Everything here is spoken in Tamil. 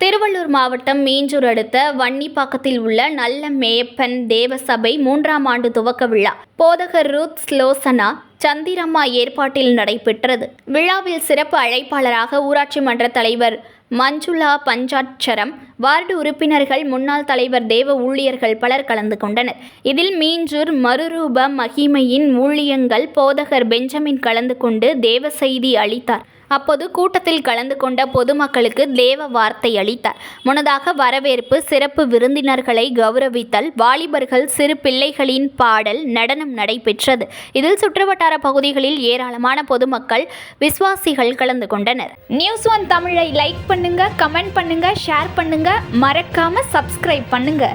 திருவள்ளூர் மாவட்டம் மீஞ்சூர் அடுத்த வன்னிப்பாக்கத்தில் உள்ள நல்ல மேயப்பன் தேவசபை மூன்றாம் ஆண்டு துவக்க விழா. போதகர் ரூத் ஸ்லோசனா சந்திரம்மா ஏற்பாட்டில் நடைபெற்றது. விழாவில் சிறப்பு அழைப்பாளராக ஊராட்சி மன்ற தலைவர் மஞ்சுளா பஞ்சாட்சரம் வார்டு உறுப்பினர்கள் முன்னாள் தலைவர் தேவ ஊழியர்கள் பலர் கலந்து கொண்டனர். இதில் மீஞ்சூர் மறுரூப மகிமையின் ஊழியங்கள் போதகர் பெஞ்சமின் கலந்து கொண்டு தேவ செய்தி அளித்தார். அப்போது கூட்டத்தில் கலந்து கொண்ட பொதுமக்களுக்கு தேவ வார்த்தை அளித்தார். முன்னதாக வரவேற்பு சிறப்பு விருந்தினர்களை கௌரவித்தல் வாலிபர்கள் சிறு பிள்ளைகளின் பாடல் நடனம் நடைபெற்றது. இதில் சுற்றுவட்டார பகுதிகளில் ஏராளமான பொதுமக்கள் விசுவாசிகள் கலந்து கொண்டனர். நியூஸ் ஒன் தமிழை லைக் பண்ணுங்க கமெண்ட் பண்ணுங்க ஷேர் பண்ணுங்க. மறக்காம சப்ஸ்கிரைப் பண்ணுங்க.